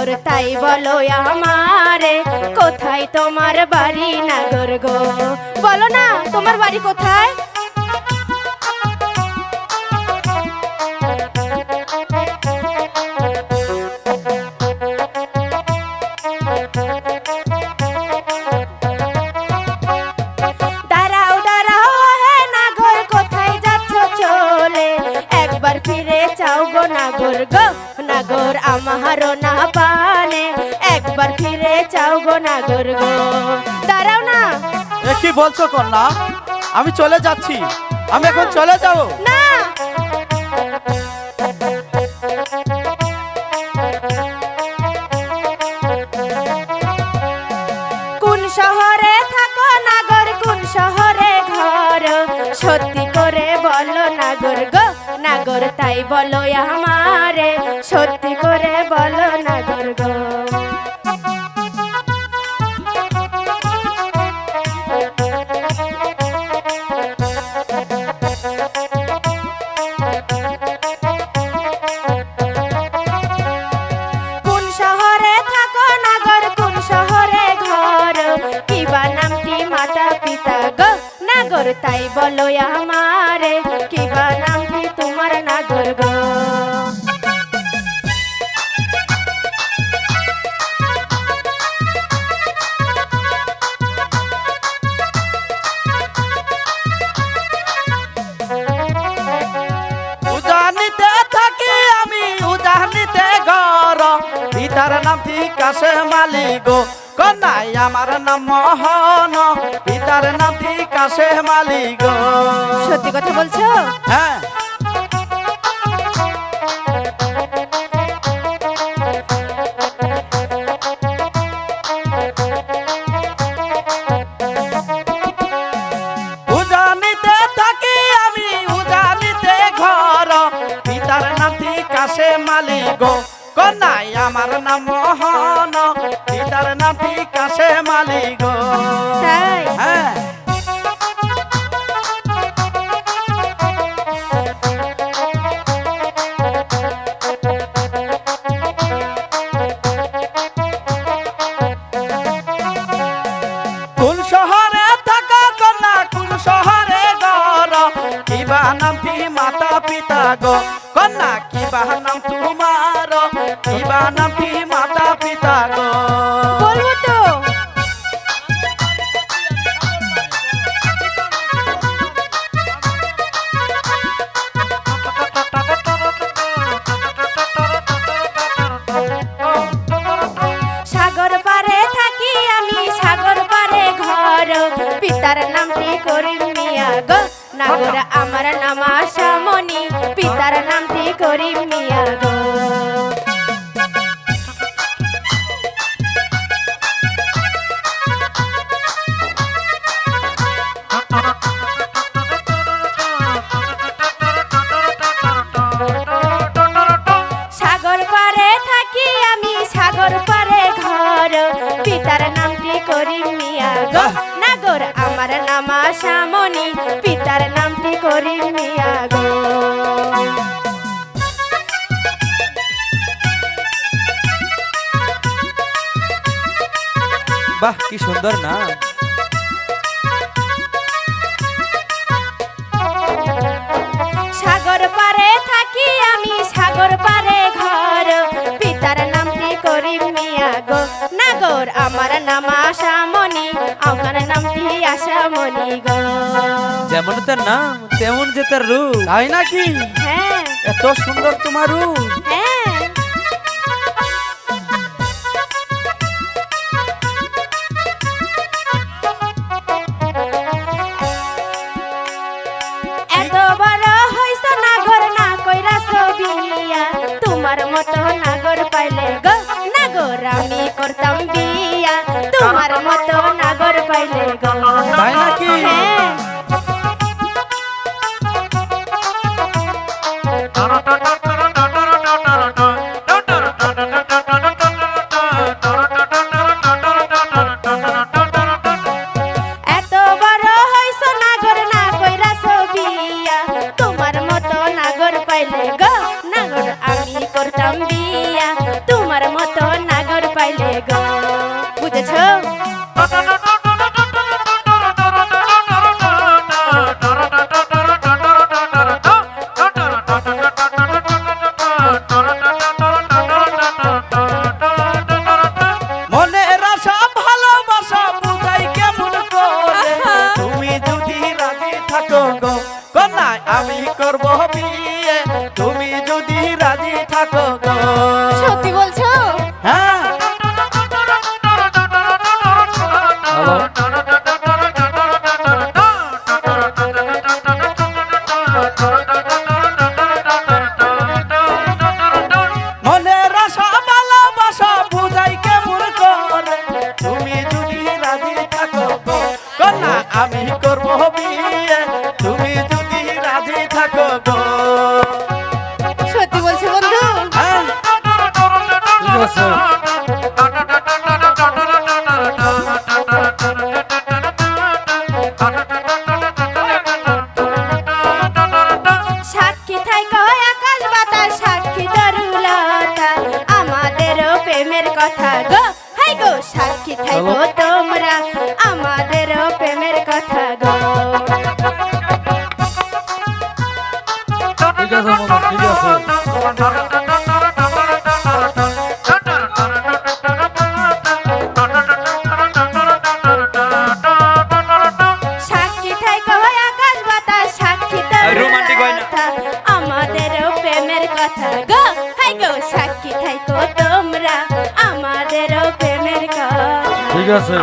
নাগর তাই বলো আমারে, কোথায় তোমার বাড়ি নাগর গো? বলো না, তোমার বাড়ি কোথায়? একবার ফিরে নাগর আমারও না পানে। একবার ফিরে চাও গো নাগর গো। দাঁড়াও না। এ কি বলছো কন্যা? আমি চলে যাচ্ছি। আমি এখন চলে যাব। না। কোন শহরে থাকো নাগর কোন শহরে ঘর? সত্যি করে বলো নাগর গো নাগর তাই বলো আমারে সত্যি করে বলো নাগর গো কোন শহরে থাকো নাগর কোন নাম কাশে মালিক কনাই আমার নাম মোহন। পিতার নাম আছে মালিক সত্যি কথা বলছো? হ্যাঁ। গো কন্যা কিবা নাম তোমার? কিবা নাম কি মাতা পিতা গো? নাগর আমার নাম আশামণি, পিতার নামটি করি মিয়া গো। পিতার নামটি করি মিয়া গো। নাগর আমার নাম আশামণি পিতার নামটি করি মিয়া গো। বাহ কি সুন্দর না? সাগর পারে থাকি আমি সাগর পারে নামটি করি মিয়া গো। নাগর আমার নাম আশামণি আমার নামটি আশামণি গো? যেমন তার নাম তেমন যে তার রূপ। তাই নাকি? হ্যাঁ। এত সুন্দর তোমার রূপ। হ্যাঁ। এত বড় হইছ নাগর না কইরা ছবিয়া তোমার মতো নাগর পাইলে গো। আমি করব বসো। সাক্ষী থাইকো আকাশ সাক্ষী তরুলতা আমাদের প্রেমের কথা আমাদের প্রেমের কথা ঠিক আছে ঠিক আছে। আছে।